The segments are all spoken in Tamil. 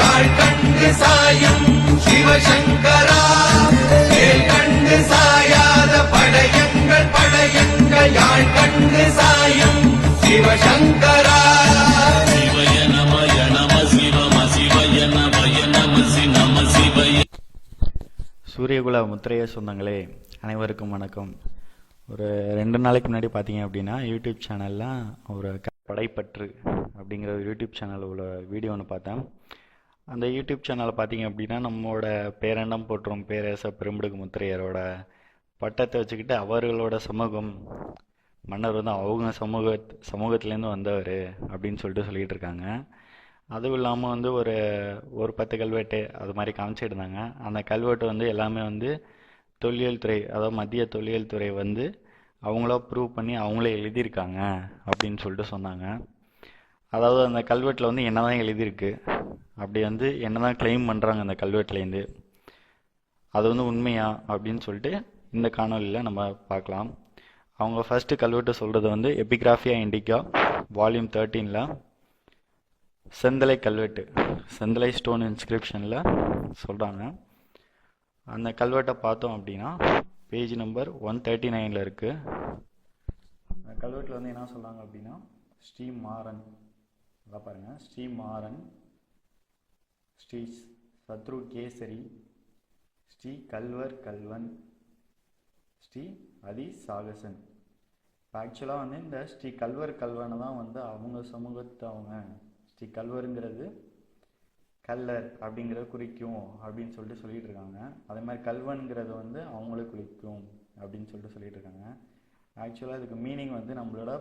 யாழ் கண்டு சாயம் சிவசங்கரா. மேல் கண்டு சாயாத படையங்கள் படையங்கள் யாழ் கண்டு சாயம் சிவசங்கரா. சூரியகுல முத்திரைய சொந்தங்களே அனைவருக்கும் வணக்கம். ஒரு ரெண்டு நாளைக்கு முன்னாடி பார்த்தீங்க அப்படின்னா யூடியூப் சேனல்லாம் ஒரு படைப்பற்று அப்படிங்கிற ஒரு யூடியூப் சேனலில் உள்ள வீடியோ ஒன்று பார்த்தேன். அந்த யூடியூப் சேனலை பார்த்தீங்க அப்படின்னா நம்மளோட பேரண்டம் போற்றும் பேரேச பெரும்படுக்கு முத்திரையரோட பட்டத்தை வச்சுக்கிட்டு அவர்களோட சமூகம் மன்னர் வந்து அவங்க சமூக சமூகத்துலேருந்து வந்தவர் அப்படின்னு சொல்லிட்டு சொல்லிகிட்டு இருக்காங்க. அதுவும் இல்லாமல் வந்து ஒரு ஒரு பத்து கல்வெட்டு அது மாதிரி காமிச்சிருந்தாங்க அந்த கல்வெட்டு வந்து எல்லாமே வந்து தொல்லியல் துறை அதாவது மத்திய தொல்லியல் துறை வந்து அவங்களா ப்ரூவ் பண்ணி அவங்களே எழுதியிருக்காங்க அப்படின்னு சொல்லிட்டு சொன்னாங்க. அதாவது அந்த கல்வெட்டில் வந்து என்னதான் எழுதியிருக்கு அப்படி வந்து என்னதான் கிளைம் பண்ணுறாங்க அந்த கல்வெட்டுலேருந்து அது வந்து உண்மையா அப்படின்னு சொல்லிட்டு இந்த காணொலியில் நம்ம பார்க்கலாம். அவங்க ஃபஸ்ட்டு கல்வெட்டு சொல்கிறது வந்து எபிகிராஃபியா இண்டிகா வால்யூம் தேர்ட்டீனில் செந்தலை கல்வெட்டு செந்தலை ஸ்டோன் இன்ஸ்கிரிப்ஷனில் சொல்கிறாங்க அந்த கல்வெட்டை பார்த்தோம் அப்படின்னா பேஜ் நம்பர் ஒன் தேர்ட்டி நைனில் இருக்குது அந்த கல்வெட்டில் வந்து என்ன சொல்கிறாங்க அப்படின்னா ஸ்ரீ மாறன் நல்லா பாருங்கள் ஸ்ரீ மாறன் ஸ்ரீ சத்ரு கேசரி ஸ்ரீ கல்வர் கல்வன் ஸ்ரீ அதி சாகசன் ஆக்சுவலாக வந்து இந்த ஸ்ரீ கல்வர் கல்வனை தான் வந்து அவங்க சமூகத்தை அவங்க ஸ்ரீ கல்வருங்கிறது கல்லர் அப்படிங்கிறத குறிக்கும் அப்படின்னு சொல்லிட்டு சொல்லிட்டு இருக்காங்க. அதே மாதிரி கல்வன்கிறது வந்து அவங்களே குறிக்கும் அப்படின்னு சொல்லிட்டு சொல்லிட்டு இருக்காங்க. ஆக்சுவலாக இதுக்கு மீனிங் வந்து நம்மளோட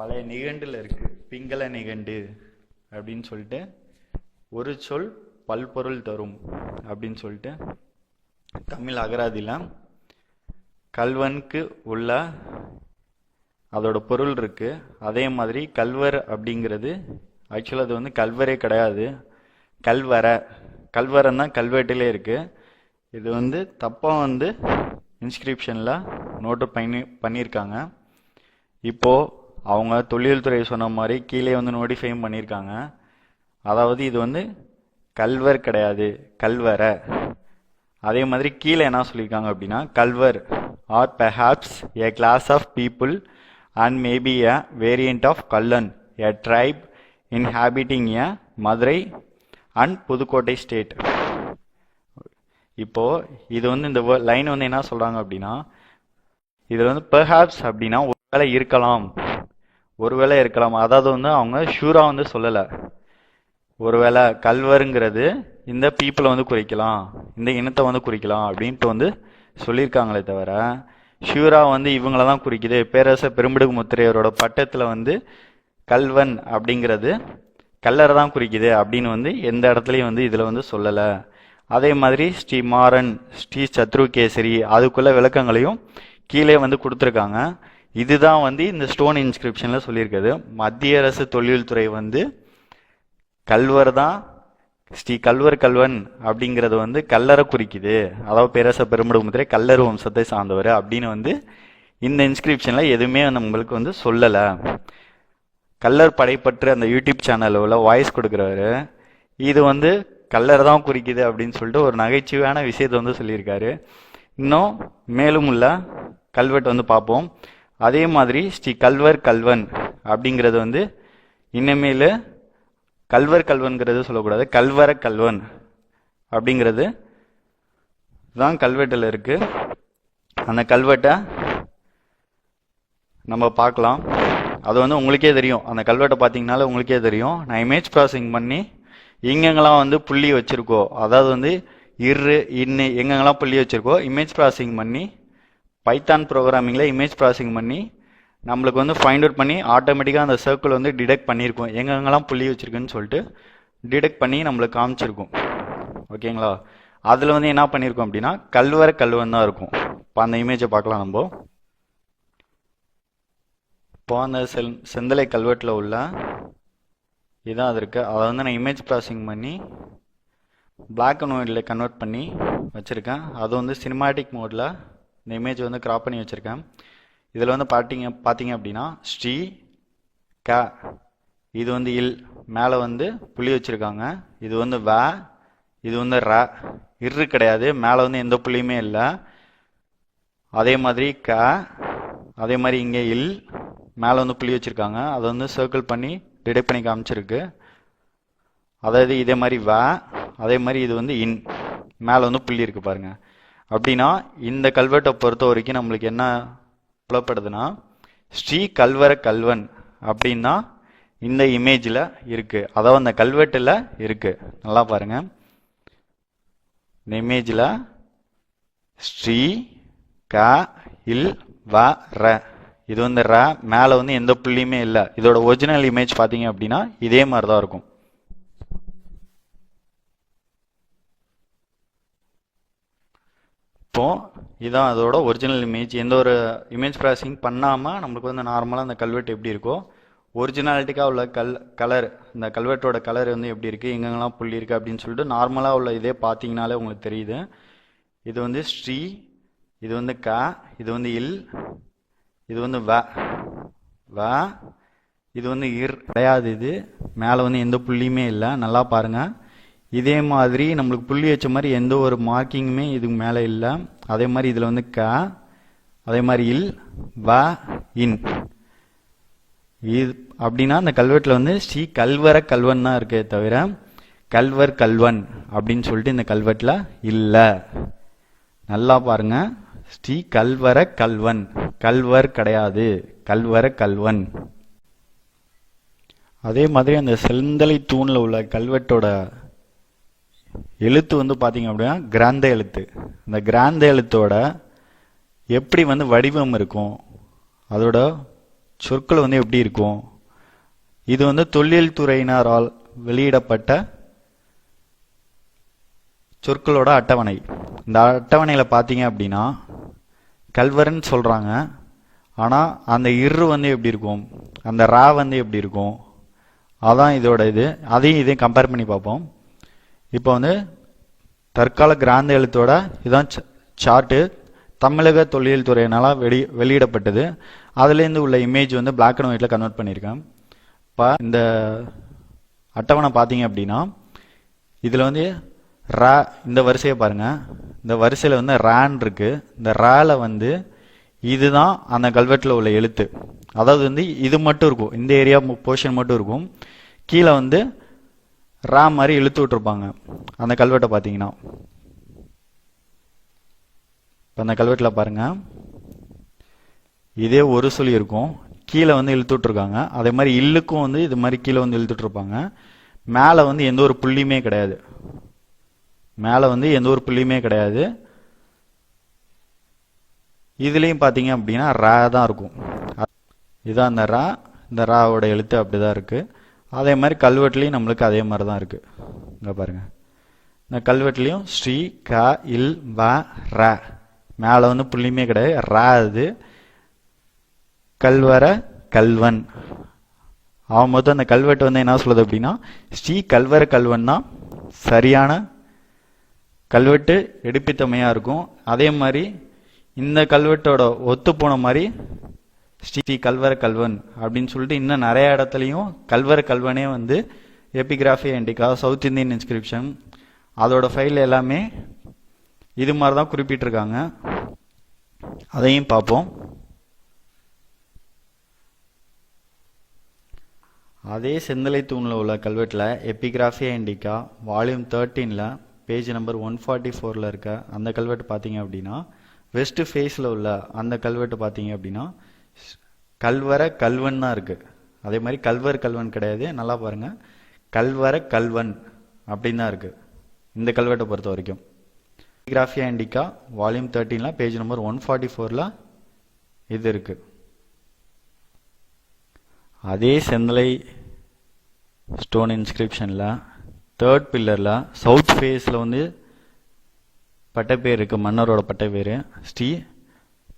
பழைய நிகண்டில் இருக்கு. பிங்கள நிகண்டு அப்படின்னு சொல்லிட்டு ஒரு சொல் பல்பொருள் தரும் அப்படின்னு சொல்லிட்டு தமிழ் அகராதியில் கல்வனுக்கு உள்ள அதோட பொருள் இருக்கு. அதே மாதிரி கல்வர் அப்படிங்கிறது ஆக்சுவலாக அது வந்து கல்வரே கிடையாது. கல்வர. கல்வரம் தான் கல்வெட்டிலே இருக்கு. இது வந்து தப்பாக வந்து இன்ஸ்கிரிப்ஷனில் நோட்டு பண்ணி பண்ணியிருக்காங்க. இப்போ அவங்க தொழில்துறை சொன்ன மாதிரி கீழே வந்து நோட்டிஃபையும் பண்ணியிருக்காங்க. அதாவது இது வந்து கல்வர் கிடையாது கல்வரை. அதே மாதிரி கீழே என்ன சொல்லியிருக்காங்க அப்படின்னா Kalvar are perhaps a class of people and maybe a variant of Kallan a tribe inhabiting a Madurai and Pudukkottai state இப்போது இது வந்து இந்த லைன் வந்து என்ன சொல்கிறாங்க அப்படின்னா இதில் வந்து பெர்ஹாப்ஸ் அப்படின்னா ஒருவேளை இருக்கலாம். ஒருவேளை இருக்கலாம். அதாவது வந்து அவங்க ஷூராக வந்து சொல்லலை. ஒருவேளை கல்வருங்கிறது இந்த பீப்புளை வந்து குறிக்கலாம். இந்த இனத்தை வந்து குறிக்கலாம் அப்படின்ட்டு வந்து சொல்லியிருக்காங்களே தவிர ஷூரா வந்து இவங்கள தான் குறிக்குது. பேரரச பெரும்பிடுகு முத்திரையரோட பட்டத்தில் வந்து கல்வன் அப்படிங்கிறது கல்லரை தான் குறிக்குது அப்படின்னு வந்து எந்த இடத்துலையும் வந்து இதில் வந்து சொல்லலை. அதே மாதிரி ஸ்ரீ மாறன் ஸ்ரீ சத்ருகேசரி அதுக்குள்ள விளக்கங்களையும் கீழே வந்து கொடுத்துருக்காங்க. இதுதான் வந்து இந்த ஸ்டோன் இன்ஸ்கிரிப்ஷனில் சொல்லியிருக்குது மத்திய அரசு தொழில்துறை வந்து கல்வர் தான் ஸ்ரீ கல்வர் கல்வன் அப்படிங்கிறது வந்து கல்லரை குறிக்குது. அதாவது பேரரச பெருமிடுமுத்திரை கல்லர் வம்சத்தை சார்ந்தவர் அப்படின்னு வந்து இந்த இன்ஸ்கிரிப்ஷனில் எதுவுமே நம்மளுக்கு வந்து சொல்லலை. கல்லர் படைப்பற்று அந்த யூடியூப் சேனலில் உள்ள வாய்ஸ் கொடுக்குறவர் இது வந்து கல்லர் தான் குறிக்குது அப்படின்னு சொல்லிட்டு ஒரு நகைச்சுவையான விஷயத்தை வந்து சொல்லியிருக்காரு. இன்னும் மேலும் உள்ள கல்வெட்டு வந்து பார்ப்போம். அதே மாதிரி ஸ்ரீ கல்வர் கல்வன் அப்படிங்கிறது வந்து இனிமேல் கல்வர் கல்வன்கிறது சொல்லக்கூடாது கல்வர கல்வன் அப்படிங்கிறது தான் கல்வெட்டில் இருக்கு. அந்த கல்வெட்டை நம்ம பார்க்கலாம். அது வந்து உங்களுக்கே தெரியும். அந்த கல்வெட்டை பார்த்தீங்கனால உங்களுக்கே தெரியும். நான் இமேஜ் ப்ராசஸிங் பண்ணி எங்கெங்கெல்லாம் வந்து புள்ளி வச்சுருக்கோ அதாவது வந்து இரு இன்னு எங்கெங்கெல்லாம் புள்ளி வச்சுருக்கோ இமேஜ் ப்ராசஸிங் பண்ணி பைத்தான் ப்ரோக்ராமிங்கில் இமேஜ் ப்ராசஸிங் பண்ணி நம்மளுக்கு வந்து ஃபைண்ட் அவுட் பண்ணி ஆட்டோமேட்டிக்காக அந்த சர்க்கிள் வந்து டிடெக்ட் பண்ணியிருக்கோம் எங்கெங்கெல்லாம் புள்ளி வச்சிருக்குன்னு சொல்லிட்டு டிடெக்ட் பண்ணி நம்மளுக்கு காமிச்சிருக்கும். ஓகேங்களா? அதில் வந்து என்ன பண்ணியிருக்கோம் அப்படின்னா கல்வர கல்வன் தான் இருக்கும். இப்போ அந்த இமேஜை பார்க்கலாம் நம்ம. இப்போ அந்த செல் செந்தலை கல்வெட்டில் உள்ள இதான் அது இருக்குது அதை வந்து நான் இமேஜ் ப்ராசஸிங் பண்ணி பிளாக் அண்ட் ஒயிட்டில் கன்வெர்ட் பண்ணி வச்சுருக்கேன். அது வந்து சினிமாட்டிக் மோடில் இந்த இமேஜ் வந்து கிராப் பண்ணி வச்சுருக்கேன். இதில் வந்து பார்த்தீங்க பார்த்தீங்க அப்படின்னா ஸ்ரீ க. இது வந்து இல். மேலே வந்து புள்ளி வச்சுருக்காங்க. இது வந்து வ. இது வந்து ர. இரு கிடையாது. மேலே வந்து எந்த புள்ளியுமே இல்லை. அதே மாதிரி க. அதே மாதிரி இங்கே இல். மேலே வந்து புள்ளி வச்சுருக்காங்க. அதை வந்து சர்க்கிள் பண்ணி டிடெக்ட் பண்ணி காமிச்சிருக்கு. அதாவது இதே மாதிரி வ. அதே மாதிரி இது வந்து இன். மேலே வந்து புள்ளி இருக்குது பாருங்கள் அப்படின்னா இந்த கல்வெட்டை பொறுத்த வரைக்கும் நம்மளுக்கு என்ன புலப்படுதுன்னா ஸ்ரீ கல்வர கல்வன் அப்படின்னா இந்த இமேஜில் இருக்குது அதாவது அந்த கல்வெட்டில் இருக்குது நல்லா பாருங்க. இந்த இமேஜில் ஸ்ரீ க இல் வ ர. இது வந்து ர மேலே வந்து எந்த புள்ளியுமே இல்லை. இதோட ஒரிஜினல் இமேஜ் பார்த்தீங்க அப்படின்னா இதே மாதிரி தான் இருக்கும். இப்போ இதான் அதோட ஒரிஜினல் இமேஜ் எந்த ஒரு இமேஜ் ப்ராசஸிங் பண்ணாமல் நம்மளுக்கு வந்து நார்மலாக அந்த கல்வெட்டு எப்படி இருக்கோ ஒரிஜினாலிட்டிக்காக உள்ள கல் கலர் இந்த கல்வெட்டோட கலர் வந்து எப்படி இருக்குது எங்கெங்கெல்லாம் புள்ளி இருக்குது அப்படின்னு சொல்லிட்டு நார்மலாக உள்ள இதே பார்த்தீங்கனாலே உங்களுக்கு தெரியுது. இது வந்து ஸ்ரீ இது வந்து க இது வந்து இல் இது வந்து வ வ இது வந்து இர். கிடையாது இது. மேலே வந்து எந்த புள்ளியுமே இல்லை. நல்லா பாருங்கள் இதே மாதிரி நம்மளுக்கு புள்ளி வச்ச மாதிரி எந்த ஒரு மார்க்கிங்குமே இதுக்கு மேலே இல்லை. அதே மாதிரி இதில் வந்து க அதே மாதிரி இல் வ இன். இது அப்படின்னா அந்த கல்வெட்டில் வந்து ஸ்ரீ கல்வர கல்வன் தான் இருக்கே தவிர கல்வர் கல்வன் அப்படின்னு சொல்லிட்டு இந்த கல்வெட்டில் இல்லை. நல்லா பாருங்க. ஸ்ரீ கல்வர கல்வன். கல்வர் கிடையாது. கல்வர கல்வன். அதே மாதிரி அந்த செந்தலை தூணில் உள்ள கல்வெட்டோட எழுத்து வந்து பார்த்தீங்க அப்படின்னா கிராந்த எழுத்து. இந்த கிராந்த எழுத்தோட எப்படி வந்து வடிவம் இருக்கும்? அதோட சொற்கள் வந்து எப்படி இருக்கும்? இது வந்து தொழில் துறையினரால் வெளியிடப்பட்ட சொற்களோட அட்டவணை. இந்த அட்டவணையில் பார்த்தீங்க அப்படின்னா கல்வர்ன்னு சொல்கிறாங்க ஆனால் அந்த இரு வந்து எப்படி இருக்கும்? அந்த ரா வந்து எப்படி இருக்கும்? அதான் இதோட இது. அதையும் இதையும் கம்பேர் பண்ணி பார்ப்போம். இப்போ வந்து தற்கால கிராந்த எழுத்தோட இதான் சார்ட்டு தமிழக தொழில் துறையினால் வெளி வெளியிடப்பட்டது. அதுலேருந்து உள்ள இமேஜ் வந்து பிளாக் அண்ட் ஒயிட்டில் கன்வெர்ட் பண்ணியிருக்கேன். இப்போ இந்த அட்டவணை பார்த்தீங்க அப்படின்னா இதில் வந்து ரா இந்த வரிசையை பாருங்க. இந்த வரிசையில் வந்து ரேன் இருக்குது இந்த ரேல வந்து இதுதான் அந்த கல்வெட்டில் உள்ள எழுத்து. அதாவது வந்து இது மட்டும் இருக்கும். இந்த ஏரியா போர்ஷன் மட்டும் இருக்கும். கீழே வந்து ரா மாதிரி இழுத்து விட்டுருப்பாங்க. அந்த கல்வெட்டை பார்த்தீங்கன்னா. இப்போ அந்த கல்வெட்டில் பாருங்க. இதே ஒரு சொல்லி இருக்கும். கீழே வந்து இழுத்து விட்ருக்காங்க அதே மாதிரி இல்லுக்கும் வந்து இது மாதிரி கீழே வந்து இழுத்து விட்ருப்பாங்க மேலே வந்து எந்த ஒரு புள்ளியுமே கிடையாது. மேலே வந்து எந்த ஒரு புள்ளியுமே கிடையாது. இதுலேயும் பார்த்தீங்க அப்படின்னா ரா தான் இருக்கும். இதுதான் அந்த ரா. இந்த ராவோட எழுத்து அப்படி தான் இருக்குது அதே மாதிரி கல்வெட்டுலேயும் நம்மளுக்கு அதே மாதிரி தான் இருக்குது இங்கே பாருங்கள் இந்த கல்வெட்டுலேயும் ஸ்ரீ க இல் வ ர. மேலே வந்து புள்ளியுமே கிடையாது. ரா அது கல்வர கல்வன். அவன் மொத்தம் அந்த கல்வெட்டு வந்து என்ன சொல்லுது அப்படின்னா ஸ்ரீ கல்வர கல்வன் தான் சரியான கல்வெட்டு எடுப்பித்தமையாக இருக்கும். அதே மாதிரி இந்த கல்வெட்டோட ஒத்து போன மாதிரி ஸ்ரீ கல்வர கல்வன் அப்படின்னு சொல்லிட்டு இன்னும் நிறைய இடத்துலையும் கல்வர கல்வனே வந்து Epigraphia Indica South Indian inscription அதோட ஃபைல் எல்லாமே இது மாதிரி தான் குறிப்பிட்டிருக்காங்க. அதையும் பார்ப்போம். அதே செந்தலை தூணில் உள்ள கல்வெட்டில் எபிகிராஃபியா இண்டிகா வால்யூம் தேர்ட்டீனில் பேஜ் நம்பர் ஒன் ஃபார்ட்டி ஃபோரில் இருக்க அந்த கல்வெட்டு பார்த்தீங்க அப்படின்னா வெஸ்ட் ஃபேஸில் உள்ள அந்த கல்வெட்டு பார்த்தீங்க அப்படின்னா கல்வர கல்வன் தான் இருக்குது அதே மாதிரி கல்வர் கல்வன் கிடையாது. நல்லா பாருங்கள் கல்வர கல்வன் அப்படின்னு தான் இருக்குது இந்த கல்வெட்டை பொறுத்த வரைக்கும். கிராஃபியா இண்டிகா வால்யூம் தேர்ட்டீனில் பேஜ் நம்பர் ஒன் ஃபார்ட்டி ஃபோரில் இது இருக்குது அதே செந்தலை ஸ்டோன் இன்ஸ்கிரிப்ஷனில் தேர்ட் பில்லரில் சவுத் ஃபேஸில் வந்து பட்டப்பேர் இருக்கு. மன்னரோட பட்டப்பேர் ஸ்ரீ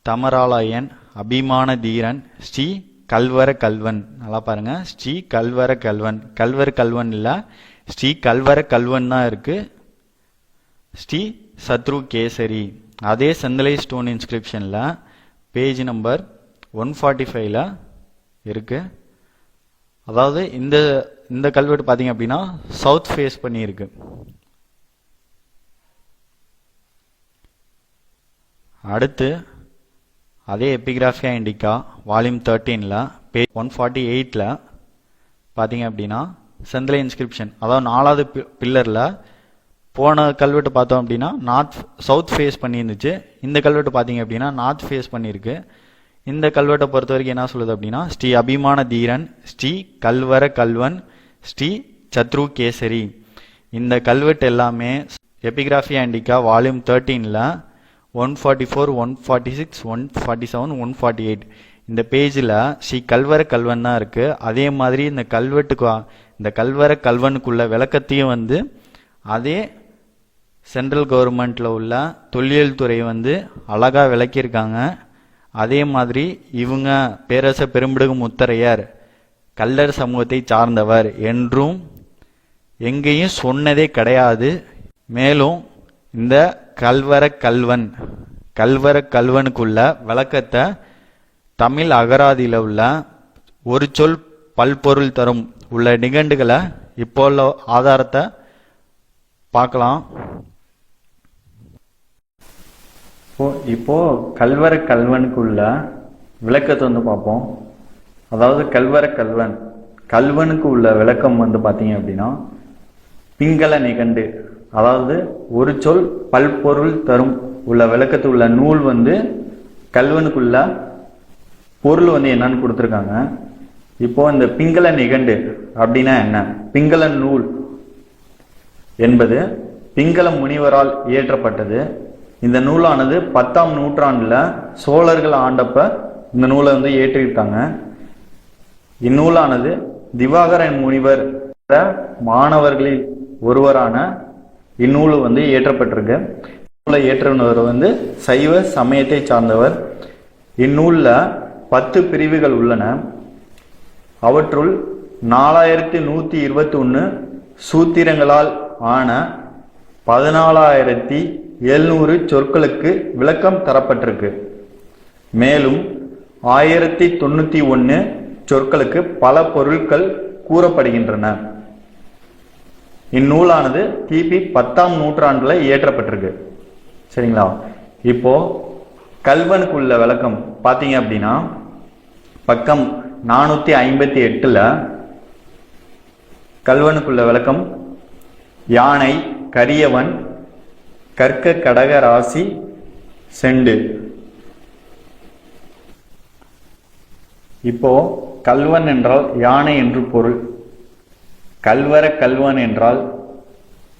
தமராலயன் அபிமான தீரன் ஸ்ரீ கல்வர கல்வன். நல்லா பாருங்க. ஸ்ரீ கல்வர கல்வன். கல்வர் கல்வன் இல்லை ஸ்ரீ கல்வர கல்வன் தான் இருக்கு. ஸ்ரீ சத்ரு கேசரி அதே செந்தலை ஸ்டோன் இன்ஸ்கிரிப்ஷனில் பேஜ் நம்பர் ஒன் ஃபார்ட்டி ஃபைவ்ல இருக்கு. அதாவது இந்த இந்த கல்வெட்டு பார்த்தீங்க அப்படின்னா சவுத் ஃபேஸ் பண்ணியிருக்கு. அடுத்து அதே எப்பிகிராஃபியா இண்டிகா வால்யூம் தேர்ட்டீனில் பேஜ் ஒன் ஃபார்ட்டி எயிட்டில் பார்த்தீங்க அப்படின்னா செந்தில இன்ஸ்கிரிப்ஷன் அதாவது நாலாவது பில்லரில் போன கல்வெட்டு பார்த்தோம் அப்படின்னா நார்த் சவுத் ஃபேஸ் பண்ணியிருந்துச்சு. இந்த கல்வெட்டு பார்த்தீங்க அப்படின்னா நார்த் ஃபேஸ் பண்ணியிருக்கு. இந்த கல்வெட்டை பொறுத்த வரைக்கும் என்ன சொல்லுது அப்படின்னா ஸ்ரீ அபிமான தீரன் ஸ்ரீ கல்வர கல்வன் ஸ்ரீ சத்ரு கேசரி. இந்த கல்வெட்டு எல்லாமே epigraphy Indica volume தேர்ட்டீனில் one forty four one forty six one forty seven one forty eight இந்த பேஜில் ஸ்ரீ கல்வர கல்வன் தான் இருக்குது அதே மாதிரி இந்த கல்வெட்டுக்கு இந்த கல்வர கல்வனுக்குள்ள விளக்கத்தையும் வந்து அதே சென்ட்ரல் கவர்மெண்ட்டில் உள்ள தொல்லியல் துறை வந்து அழகாக விளக்கியிருக்காங்க. அதே மாதிரி இவங்க பேரரச பெரும்பிடுகு முத்தரையர் கல்லர் சமூகத்தை சார்ந்தவர் என்றும் எங்கேயும் சொன்னதே கிடையாது. மேலும் இந்த கல்வர கல்வன் கல்வர கல்வனுக்குள்ள விளக்கத்தை தமிழ் அகராதியில் உள்ள ஒரு சொல் பல்பொருள் தரும் உள்ள நிகண்டுகளை இப்போ உள்ள ஆதாரத்தை பார்க்கலாம். இப்போ கல்வர கல்வனுக்குள்ள விளக்கத்தை வந்து பார்ப்போம். அதாவது கல்வர கல்வன் கல்வனுக்கு உள்ள விளக்கம் வந்து பார்த்தீங்க அப்படின்னா பிங்கள நிகண்டு அதாவது ஒரு சொல் பல்பொருள் தரும் உள்ள விளக்கத்தில் உள்ள நூல் வந்து கல்வனுக்குள்ள பொருள் வந்து என்னன்னு கொடுத்துருக்காங்க. இப்போ இந்த பிங்கள நிகண்டு அப்படின்னா என்ன? பிங்கள நூல் என்பது பிங்கள முனிவரால் இயற்றப்பட்டது. இந்த நூலானது பத்தாம் நூற்றாண்டில் சோழர்கள் ஆண்டப்ப இந்த நூலை வந்து இயற்றியிருக்காங்க இந்நூலானது திவாகரன் முனிவர் மாணவர்களில் ஒருவரான இந்நூல் வந்து இயற்றப்பட்டிருக்கு. நூலை இயற்றுனவர் வந்து சைவ சமயத்தை சார்ந்தவர். இந்நூலில் பத்து பிரிவுகள் உள்ளன. அவற்றுள் நாலாயிரத்தி நூற்றி இருபத்தி ஒன்று சூத்திரங்களால் ஆன பதினாலாயிரத்தி எழுநூறு சொற்களுக்கு விளக்கம் தரப்பட்டிருக்கு. மேலும் ஆயிரத்தி தொண்ணூற்றி ஒன்று சொற்களுக்கு பல பொருட்கள் கூறப்படுகின்றன. இந்நூலானது கிபி பத்தாம் நூற்றாண்டுல இயற்றப்பட்டிருக்கு. சரிங்களா? இப்போ கல்வனுக்குள்ள விளக்கம். பார்த்தீங்க அப்படின்னா பக்கம் நானூத்தி ஐம்பத்தி எட்டுல கல்வனுக்குள்ள விளக்கம். யானை கரியவன் கற்க கடக ராசி செண்டு. இப்போ கல்வன் என்றால் யானை என்று பொருள். கல்வர கல்வன் என்றால்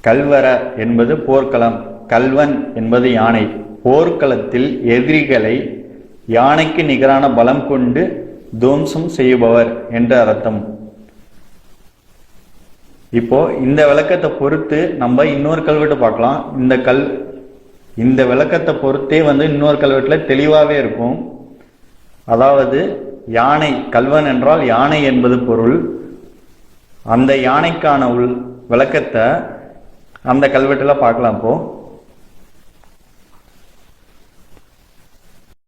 கல்வர என்பது போர்க்களம் கல்வன் என்பது யானை. போர்க்களத்தில் எதிரிகளை யானைக்கு நிகரான பலம் கொண்டு துவம்சம் செய்பவர் என்ற அர்த்தம். இப்போ இந்த விளக்கத்தை பொறுத்து நம்ம இன்னொரு கல்வெட்டு பார்க்கலாம். இந்த கல் இந்த விளக்கத்தை பொறுத்தே வந்து இன்னொரு கல்வெட்டுல தெளிவாகவே இருக்கும். அதாவது யானை கல்வன் என்றால் யானை என்பது பொருள். அந்த யானைக்கான உள் விளக்கத்தை அந்த கல்வெட்டுல பார்க்கலாம் இப்போ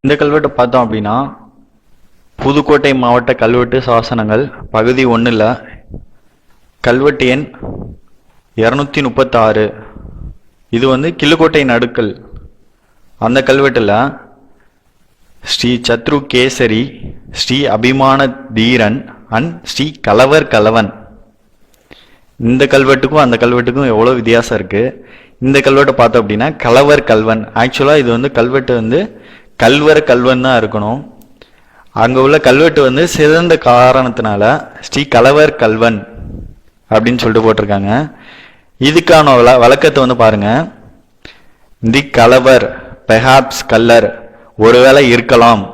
இந்த கல்வெட்டு பார்த்தோம் அப்படின்னா புதுக்கோட்டை மாவட்ட கல்வெட்டு சாசனங்கள் பகுதி ஒன்றில் கல்வெட்டு எண் இரநூத்தி முப்பத்தாறு. இது வந்து கிள்ளுக்கோட்டை நடுக்கல். அந்த கல்வெட்டில் ஸ்ரீ சத்ரு கேசரி ஸ்ரீ அபிமான தீரன் அண்ட் ஸ்ரீ கலவர் கலவன். இந்த கல்வெட்டுக்கும் அந்த கல்வெட்டுக்கும் எவ்வளோ வித்தியாசம் இருக்குது இந்த கல்வெட்டை பார்த்தோம் அப்படின்னா கலவர் கல்வன். ஆக்சுவலாக இது வந்து கல்வெட்டு வந்து கல்வர் கல்வன் தான் இருக்கணும். அங்கே உள்ள கல்வெட்டு வந்து சிறந்த காரணத்தினால ஸ்ரீ கலவர் கல்வன் அப்படின்னு சொல்லிட்டு போட்டிருக்காங்க. இதுக்கான வழ வழக்கத்தை வந்து பாருங்க. தி கலவர் பெஹாப்ஸ் கல்லர் ஒருவேளை இருக்கலாம்.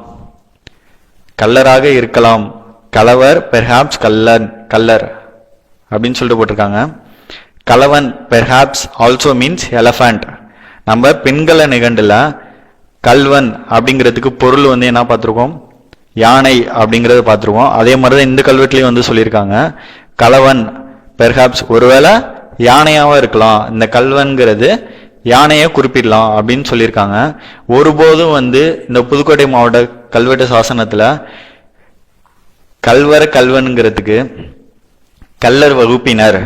கல்லராக இருக்கலாம். கலவர் பெர்ஹாப்ஸ் கல்லன் கல்லர். அப்படின்னு சொல்லிட்டு போட்டிருக்காங்க. கலவன் பெர்ஹாப்ஸ் ஆல்சோ மீன்ஸ் எலஃபண்ட் நம்ம பெண்களை நிகண்டில் கல்வன் அப்படிங்கிறதுக்கு பொருள் வந்து என்ன பார்த்துருக்கோம்? யானை அப்படிங்கிறத பார்த்துருக்கோம். அதே மாதிரி தான் இந்த கல்வெட்டுலேயும் வந்து சொல்லியிருக்காங்க. கலவன் பெர்ஹாப்ஸ் ஒருவேளை யானையாகவும் இருக்கலாம். இந்த கல்வன்கிறது யானையை குறிப்பிடலாம் அப்படின்னு சொல்லியிருக்காங்க. ஒருபோதும் வந்து இந்த புதுக்கோட்டை மாவட்ட கல்வெட்டு சாசனத்தில் கல்வர கல்வனுங்கிறதுக்கு கல்லர் வகுப்பினர்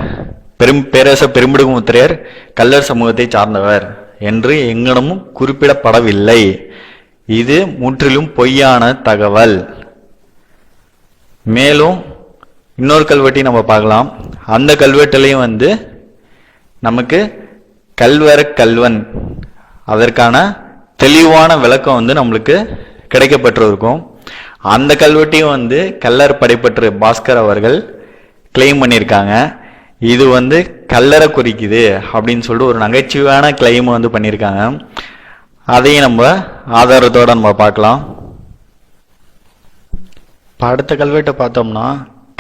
பெரும் பேரரச பெரும்பிடுகுமுத்திரையர் கல்லர் சமூகத்தை சார்ந்தவர் என்று எங்கனமும் குறிப்பிடப்படவில்லை. இது முற்றிலும் பொய்யான தகவல். மேலும் இன்னொரு கல்வெட்டையும் நம்ம பார்க்கலாம். அந்த கல்வெட்டுலையும் வந்து நமக்கு கல்வர கல்வன் அதற்கான தெளிவான விளக்கம் வந்து நம்மளுக்கு கிடைக்கப்பட்டிருக்கும் அந்த கல்வெட்டையும் வந்து கல்லர் படைப்பற்று பாஸ்கர் அவர்கள் கிளைம் பண்ணியிருக்காங்க. இது வந்து கல்லறை குறிக்குது அப்படின்னு சொல்லிட்டு ஒரு நகைச்சுவையான கிளைம் வந்து பண்ணியிருக்காங்க. அதையும் நம்ம ஆதாரத்தோட நம்ம பார்க்கலாம். இப்போ அடுத்த கல்வெட்டை பார்த்தோம்னா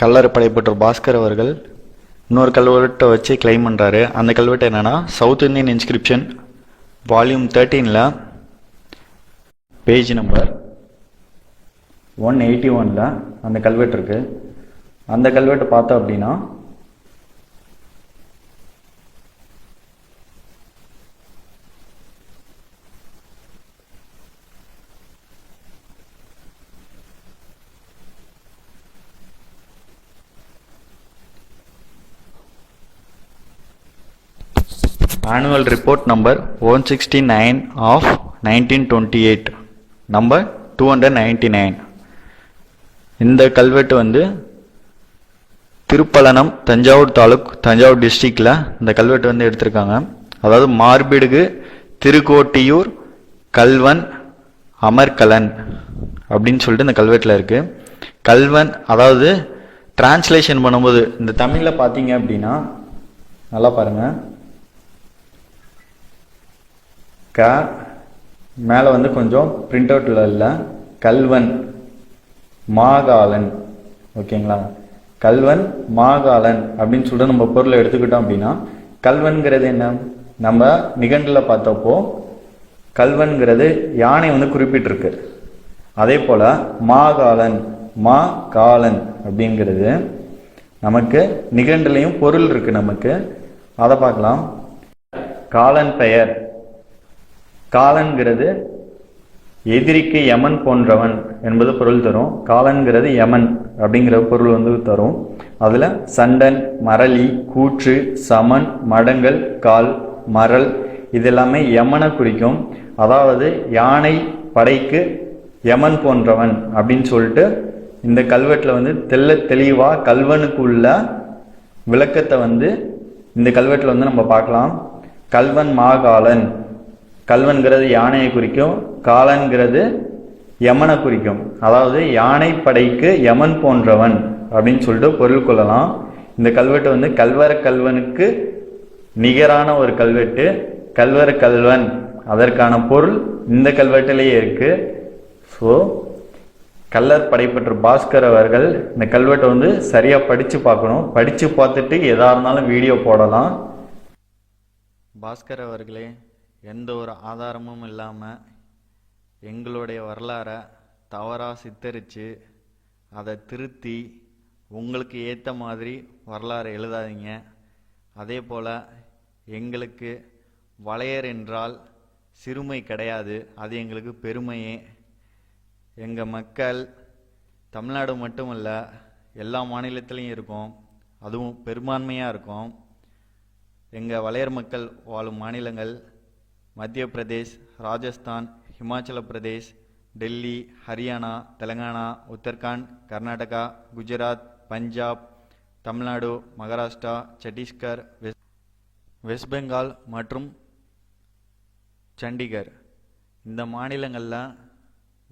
கல்லறை படைப்பற்ற பாஸ்கர் அவர்கள் இன்னொரு கல்வெட்டை வச்சு கிளைம் பண்ணுறாரு அந்த கல்வெட்டு என்னென்னா சவுத் இந்தியன் இன்ஸ்கிரிப்ஷன் வால்யூம் தேர்ட்டீனில் பேஜ் நம்பர் ஒன் எயிட்டி ஒனில் அந்த கல்வெட்டு இருக்குது அந்த கல்வெட்டு பார்த்தோம் அப்படின்னா annual report number 169 of 1928 number 299 இந்த கல்வெட்டு வந்து திருப்பலனம் தஞ்சாவூர் தாலுக் தஞ்சாவூர் டிஸ்ட்ரிக்டில் இந்த கல்வெட்டு வந்து எடுத்திருக்காங்க. அதாவது மார்பிடுகு திருக்கோட்டியூர் கல்வன் அமர்கலன் அப்படின்னு சொல்லிட்டு இந்த கல்வெட்டில் இருக்குது கல்வன் அதாவது டிரான்ஸ்லேஷன் பண்ணும்போது இந்த தமிழில் பார்த்தீங்க அப்படின்னா நல்லா பாருங்கள் க மேலே வந்து கொஞ்சம் பிரிண்ட் அவுட்டில் இல்லை. கல்வன் மாகாளன் ஓகேங்களா? கல்வன் மாகாளன் அப்படின்னு சொல்லிட்டு நம்ம பொருளை எடுத்துக்கிட்டோம் அப்படின்னா கல்வன்கிறது என்ன? நம்ம நிகண்டில் பார்த்தப்போ கல்வன்கிறது யானை வந்து குறிப்பிட்டிருக்கு. அதே போல மாகாளன் மா காலன் அப்படிங்கிறது நமக்கு நிகண்டுலையும் பொருள் இருக்கு நமக்கு. அதை பார்க்கலாம். காலன் பெயர். காலன்கிறது எதிரிக்கு யமன் போன்றவன் என்பது பொருள் தரும். காலன்கிறது யமன் அப்படிங்கிற பொருள் வந்து தரும். அதில் சண்டன் மரளி கூற்று சமன் மடங்கள் கால் மரல் இது எல்லாமே யமனை குறிக்கும். அதாவது யானை படைக்கு யமன் போன்றவன் அப்படின்னு சொல்லிட்டு இந்த கல்வெட்டில் வந்து தெள்ள தெளிவாக கல்வனுக்கு உள்ள விளக்கத்தை வந்து இந்த கல்வெட்டில் வந்து நம்ம பார்க்கலாம். கல்வன் மாகாளன் கல்வன்கிறது யானையை குறிக்கும் காலன்கிறது யமனை குறிக்கும். அதாவது யானை படைக்கு யமன் போன்றவன் அப்படின்னு சொல்லிட்டு பொருள் கொள்ளலாம். இந்த கல்வெட்டு வந்து கல்வர கல்வனுக்கு நிகரான ஒரு கல்வெட்டு. கல்வர கல்வன் அதற்கான பொருள் இந்த கல்வெட்டிலேயே இருக்கு. ஸோ கல்லர் படைப்பற்ற பாஸ்கர் அவர்கள் இந்த கல்வெட்டை வந்து சரியாக படித்து பார்க்கணும். படித்து பார்த்துட்டு எதா இருந்தாலும் வீடியோ போடலாம். பாஸ்கர் அவர்களே எந்த ஒரு ஆதாரமும் இல்லாமல் எங்களுடைய வரலாறை தவறாக சித்தரித்து அதை திருத்தி உங்களுக்கு ஏற்ற மாதிரி வரலாறு எழுதாதீங்க. அதே போல் எங்களுக்கு வளையர் என்றால் சிறுமை கிடையாது. அது எங்களுக்கு பெருமையே. எங்கள் மக்கள் தமிழ்நாடு மட்டுமல்ல எல்லா மாநிலத்திலையும் இருக்கும். அதுவும் பெரும்பான்மையாக இருக்கும். எங்கள் வளையர் மக்கள் வாழும் மாநிலங்கள் மத்திய பிரதேஷ் ராஜஸ்தான் ஹிமாச்சல பிரதேஷ் டெல்லி ஹரியானா தெலங்கானா உத்தரகாண்ட் கர்நாடகா குஜராத் பஞ்சாப் தமிழ்நாடு மகாராஷ்டிரா சத்தீஸ்கர் வெஸ்ட் வெஸ்ட் பெங்கால் மற்றும் சண்டிகர். இந்த மாநிலங்களில்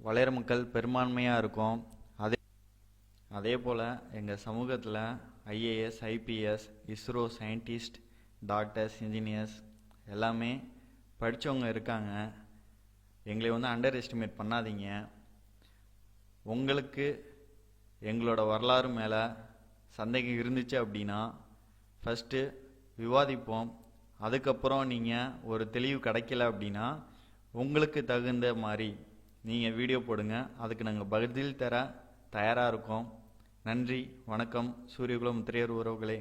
வளையர மக்கள் பெரும்பான்மையாக இருக்கும். அதே அதே போல் எங்கள் சமூகத்தில் IAS IPS ISRO scientist doctors engineers எல்லாமே படித்தவங்க இருக்காங்க. எங்களை வந்து அண்டர் எஸ்டிமேட் பண்ணாதீங்க. உங்களுக்கு எங்களோட வரலாறு மேலே சந்தேகம் இருந்துச்சு அப்படின்னா ஃபஸ்ட்டு விவாதிப்போம். அதுக்கப்புறம் நீங்கள் ஒரு தெளிவு கிடைக்கல அப்படின்னா உங்களுக்கு தகுந்த மாதிரி நீங்கள் வீடியோ போடுங்க. அதுக்கு நாங்கள் பதில் தர தயாராக இருக்கோம். நன்றி வணக்கம். சூரியகுலம் திரையர் உறவுகளே.